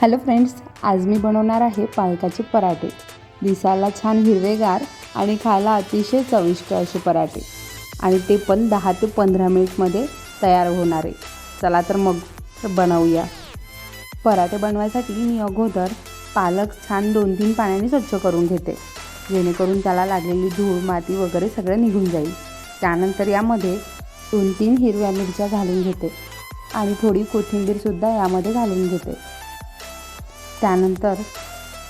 Hello friends आज मी बनवणार आहे पालकाचे पराठे. दिसायला छान हिरवेगार आणि खायला अतिशय चविष्ट असे पराठे. आणि ते पण दहा ते पंधरा मिनिटमध्ये तयार होणारे चला तर मग बनवूया. पराठे बनवायसाठी मी अगोदर पालक छान दोन तीन पाण्याने स्वच्छ करून घेते. जेणेकरून त्याला लागलेली धूळ माती वगैरे सगळं निघून जाईल. त्यानंतर यामध्ये दोन तीन हिरव्या मिरच्या घालून घेते. आणि थोडी कोथिंबीरसुद्धा यामध्ये घालून घेते. त्यानंतर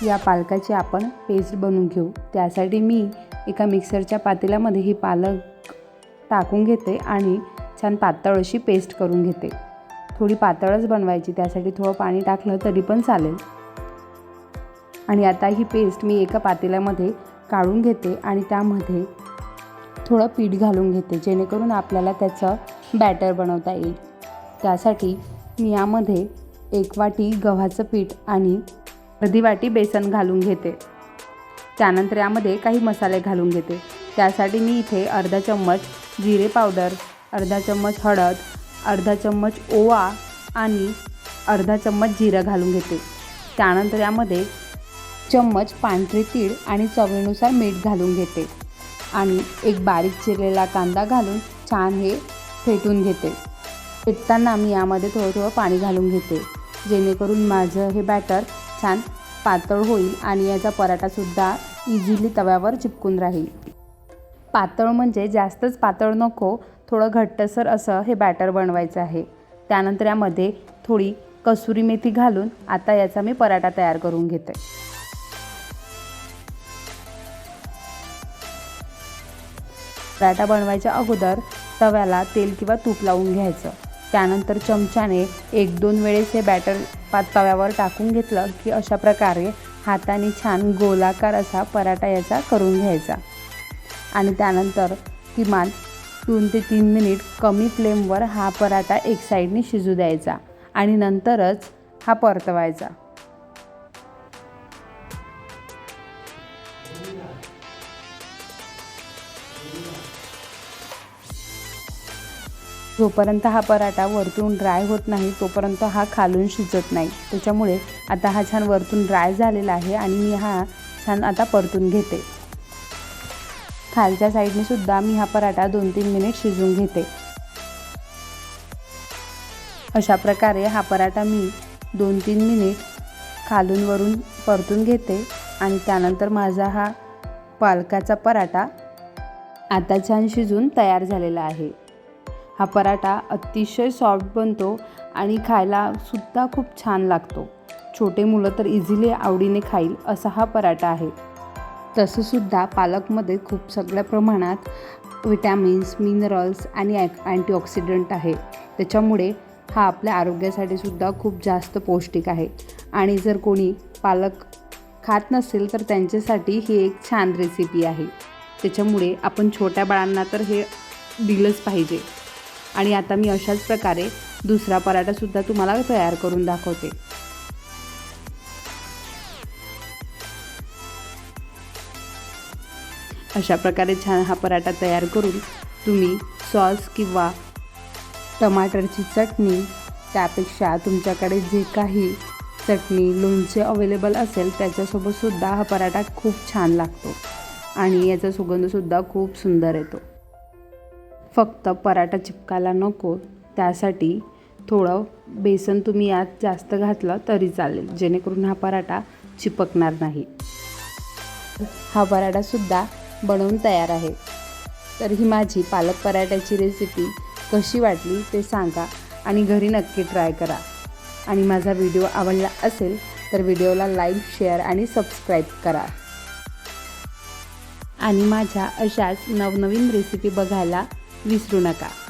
या पालकाची आपण पेस्ट बनवून घेऊ. त्यासाठी मी एका मिक्सरच्या पातेल्यामध्ये ही पालक टाकून घेते आणि छान पातळ अशी पेस्ट करून घेते. थोडी पातळच बनवायची त्यासाठी थोडं पाणी टाकलं तरी पण चालेल. आणि आता ही पेस्ट मी एका पातेल्यामध्ये काढून घेते आणि त्यामध्ये थोडं पीठ घालून घेते जेणेकरून आपल्याला त्याचं बॅटर बनवता येईल. त्यासाठी मी यामध्ये एक वाटी गव्हाचं पीठ आणि अर्धी वाटी बेसन घालून घेते. त्यानंतर यामध्ये काही मसाले घालून घेते. त्यासाठी मी इथे अर्धा चम्मच जिरे पावडर अर्धा चम्मच हळद अर्धा चम्मच ओवा आणि अर्धा चम्मच जिरं घालून घेते. त्यानंतर यामध्ये चम्मच पांढरे तीळ आणि चवीनुसार मीठ घालून घेते आणि एक बारीक चिरलेला कांदा घालून छान हे फेटून घेते. फेटताना मी यामध्ये थोडं थोडं पाणी घालून घेते. जेणेकरून माझं हे बॅटर छान पातळ होईल आणि याचा पराठासुद्धा इझिली तव्यावर चिपकून राहील. पातळ म्हणजे जास्तच पातळ नको थोडं घट्टसर असं हे बॅटर बनवायचं आहे. त्यानंतर यामध्ये थोडी कसुरी मेथी घालून आता याचा मी पराठा तयार करून घेते. पराठा बनवायच्या अगोदर तव्याला तेल किंवा तूप लावून घ्यायचं. त्यानंतर चमच्याने एक दोन वेळेस हे बॅटर पात तव्यावर टाकून घेतलं की अशा प्रकारे हाताने छान गोलाकार असा पराठा याचा करून घ्यायचा. आणि त्यानंतर किमान दोन ते तीन मिनिट कमी फ्लेमवर हा पराठा एक साईडने शिजू द्यायचा आणि नंतरच हा परतवायचा. जोपर्यंत हा पराठा वरतून ड्राय होत नाही तोपर्यंत हा खालून शिजत नाही. त्याच्यामुळे आता हा छान वरतून ड्राय झालेला आहे आणि मी हा छान आता परतून घेते. खालच्या साईडने सुद्धा मी हा पराठा दोन तीन मिनिट शिजवून घेते. अशा प्रकारे हा पराठा मी दोन तीन मिनिट खालून वरून परतून घेते आणि त्यानंतर माझा हा पालकाचा पराठा आता छान शिजून तयार झालेला आहे. हा पराठा अतिशय सॉफ्ट बनतो आणि खायला सुद्धा खूप छान लागतो. छोटे मुलं तर इझिली आवडीने खाईल असा हा पराठा आहे. तसंसुद्धा पालकमध्ये खूप सगळ्या प्रमाणात विटॅमिन्स मिनरल्स आणि अँटीऑक्सिडंट आहे. त्याच्यामुळे हा आपल्या आरोग्यासाठी सुद्धा खूप जास्त पौष्टिक आहे. आणि जर कोणी पालक खात नसेल तर त्यांच्यासाठी ही एक छान रेसिपी आहे. त्याच्यामुळे आपण छोट्या बाळांना तर हे दिलंच पाहिजे. आणि आता मी अशाच प्रकारे दुसरा पराठासुद्धा तुम्हाला तयार करून दाखवते. अशा प्रकारे छान हा पराठा तयार करून तुम्ही सॉस किंवा टमाटरची चटणी त्यापेक्षा तुमच्याकडे जे काही चटणी लोणचे अवेलेबल असेल त्याच्यासोबतसुद्धा हा पराठा खूप छान लागतो आणि याचा सुगंधसुद्धा खूप सुंदर येतो. फक्त पराठा चिपकायला नको त्यासाठी थोडं बेसन तुम्ही यात जास्त घातलं तरी चालेल जेणेकरून हा पराठा चिपकणार नाही. हा पराठासुद्धा बनवून तयार आहे. तर ही माझी पालक पराठ्याची रेसिपी कशी वाटली ते सांगा आणि घरी नक्की ट्राय करा. आणि माझा व्हिडिओ आवडला असेल तर व्हिडिओला लाईक शेअर आणि सबस्क्राईब करा. आणि माझ्या अशाच नवनवीन रेसिपी बघायला विसरू नका.